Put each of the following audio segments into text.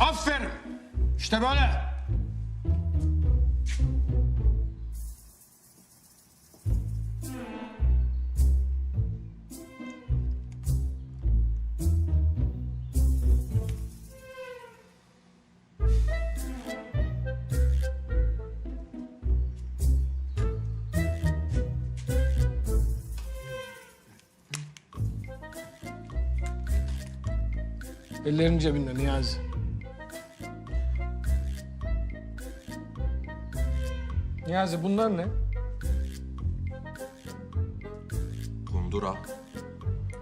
Aferin. İşte böyle. Ellerin cebinde Niyazi. Niyazi bunlar ne? Kundura.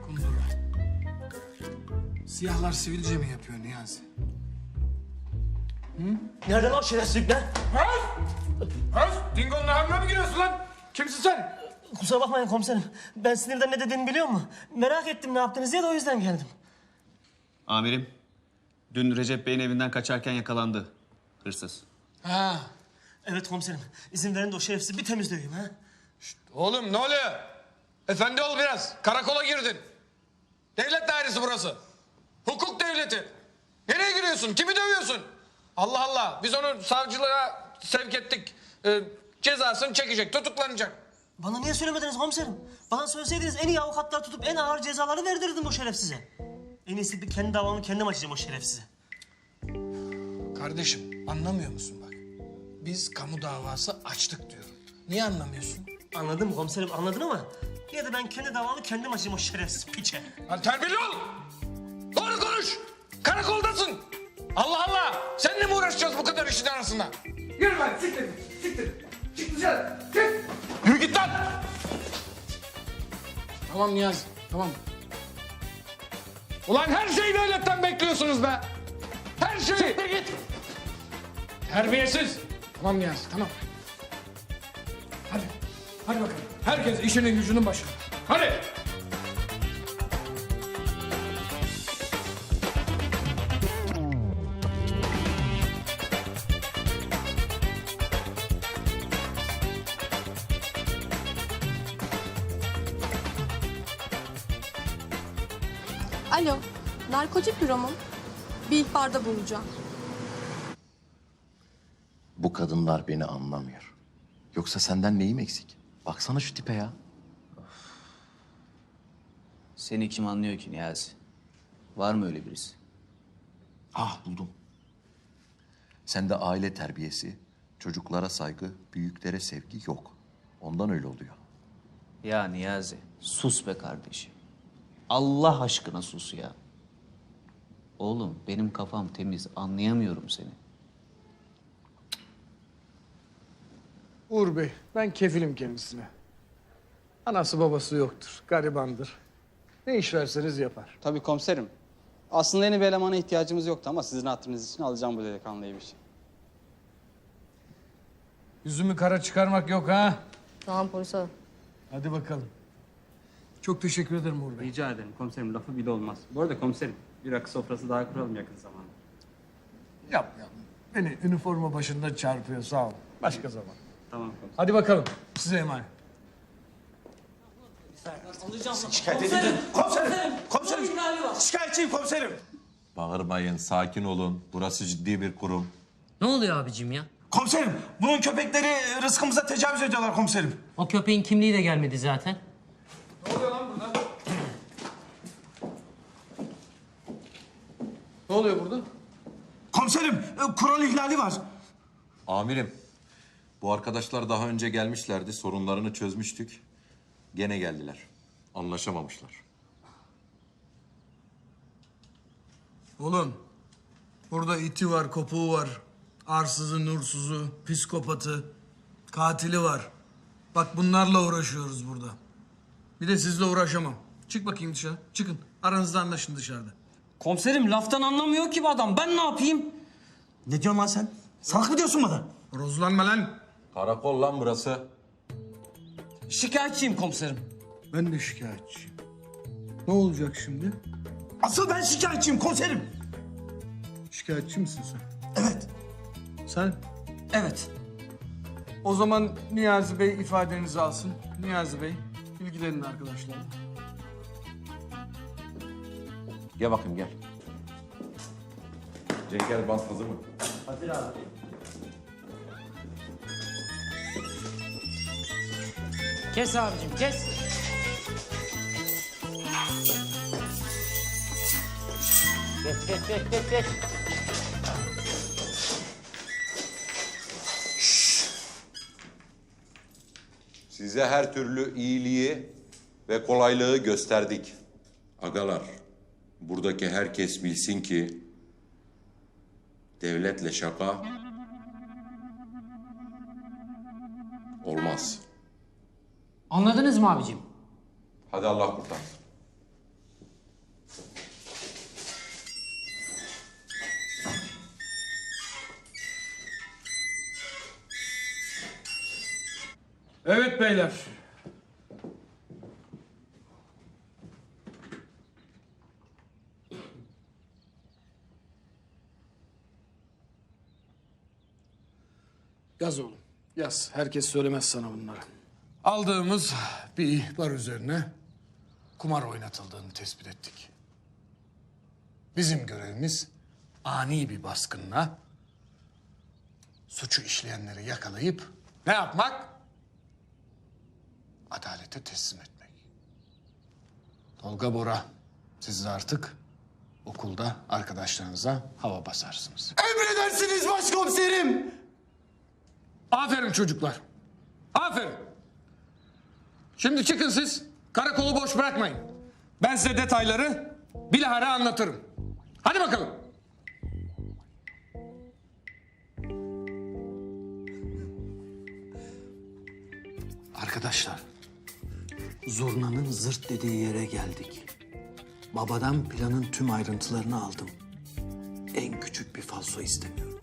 Kundura. Siyahlar sivilce mi yapıyor Niyazi? Nereden o şerefsizlikler? Öz, Dingo'nun hamle mi giriyorsun lan? Kimsin sen? Kusura bakmayın komiserim. Ben sinirden ne dediğini biliyor musun? Merak ettim ne yaptınız diye de o yüzden geldim. Amirim, dün Recep Bey'in evinden kaçarken yakalandı hırsız. Ha. Evet komiserim. İzin verin de o şerefsizi bir temiz döveyim ha. Oğlum ne oluyor? Efendi ol biraz. Karakola girdin. Devlet dairesi burası. Hukuk devleti. Nereye giriyorsun? Kimi dövüyorsun? Allah Allah. Biz onu savcılığa sevk ettik. Ee, cezasını çekecek, tutuklanacak. Bana niye söylemediniz komiserim? Bana söyleseydiniz en iyi avukatlar tutup en ağır cezaları verdirirdim o şerefsize. En iyisi bir kendi davamı kendim açacağım o şerefsize. Kardeşim anlamıyor musun bak? Biz kamu davası açtık diyorum. Niye anlamıyorsun? Anladım komiserim anladın ama yine de ben kendi davamı kendim açayım o şerefsiz piçe. Lan terbiyeli ol. Doğru konuş. Karakoldasın. Allah Allah. Seninle mi uğraşacağız bu kadar işin arasında? Yürü lan siktir. Siktir. Çık dışarı. Çık. Yürü git lan. Tamam Niyazi. Tamam. Ulan her şeyi devletten bekliyorsunuz be. Her şeyi. Siktir git. Terbiyesiz. Tamam Niyazi tamam. Hadi. Hadi bakalım. Herkes işinin gücünün başında. Hadi. Alo, narkotik büro mu? Bir ihbarda bulunacağım. Bu kadınlar beni anlamıyor. Yoksa senden neyim eksik? Baksana şu tipe ya. Seni kim anlıyor ki Niyazi? Var mı öyle birisi? Ah buldum. Sende aile terbiyesi, çocuklara saygı, büyüklere sevgi yok. Ondan öyle oluyor. Ya Niyazi, sus be kardeşim. Allah aşkına sus ya. Oğlum benim kafam temiz, anlayamıyorum seni. Uğur Bey, ben kefilim kendisine. Anası babası yoktur, garibandır. Ne iş verseniz yapar. Tabii komiserim. Aslında yeni bir elemana ihtiyacımız yoktu ama sizin hatırınız için alacağım bu delikanlıyı bir şey. Yüzümü kara çıkarmak yok ha. Tamam polis alın. Hadi bakalım. Çok teşekkür ederim Uğur Bey. Rica ederim komiserim lafı bile olmaz. Bu arada komiserim bir rakı sofrası daha kuralım yakın zamanda. Yap yap. Beni üniforma başında çarpıyor sağ ol. Başka zaman. Tamam komiserim. Hadi bakalım. Size emanet. Şikayet edildim. Komiserim, komiserim. Şikayetçiyim komiserim. Bağırmayın, sakin olun. Burası ciddi bir kurum. Ne oluyor abicim ya? Komiserim, bunun köpekleri rızkımıza tecavüz ediyorlar komiserim. O köpeğin kimliği de gelmedi zaten. Ne oluyor burada? Komiserim, e, kural ihlali var. Amirim, bu arkadaşlar daha önce gelmişlerdi. Sorunlarını çözmüştük. Gene geldiler. Anlaşamamışlar. Oğlum, burada iti var, kopuğu var. Arsızı, nursuzu, psikopatı, katili var. Bak bunlarla uğraşıyoruz burada. Bir de sizle uğraşamam. Çık bakayım dışarı. Çıkın. Aranızda anlaşın dışarıda. Komiserim laftan anlamıyor ki bu adam. Ben ne yapayım? Ne diyorsun lan sen? Salak mı diyorsun bana? Rozlanma lan. Karakol lan burası. Şikayetçiyim komiserim. Ben de şikayetçiyim. Ne olacak şimdi? Asıl ben şikayetçiyim komiserim. Şikayetçi misin sen? Evet. Sen? Evet. O zaman Niyazi Bey ifadenizi alsın. Niyazi Bey, ilgilenin arkadaşlarla. Gel bakayım gel. Cenker bant hazır mı? Kes abicim kes. Kes kes kes kes kes. Size her türlü iyiliği ve kolaylığı gösterdik. Agalar, buradaki herkes bilsin ki devletle şaka olmaz. Anladınız mı abicim? Hadi Allah kurtarsın. Evet beyler. Yaz oğlum. Yaz. Herkes söylemez sana bunları. Aldığımız bir ihbar üzerine kumar oynatıldığını tespit ettik. Bizim görevimiz ani bir baskınla suçu işleyenleri yakalayıp ne yapmak? adalete teslim etmek. Tolga Bora, siz de artık okulda arkadaşlarınıza hava basarsınız. Emredersiniz başkomiserim. Aferin çocuklar. Aferin. Şimdi çıkın siz. Karakolu boş bırakmayın. Ben size detayları bilahare anlatırım. Hadi bakalım. Arkadaşlar, zurnanın zırt dediği yere geldik. Babadan planın tüm ayrıntılarını aldım. En küçük bir falso istemiyorum.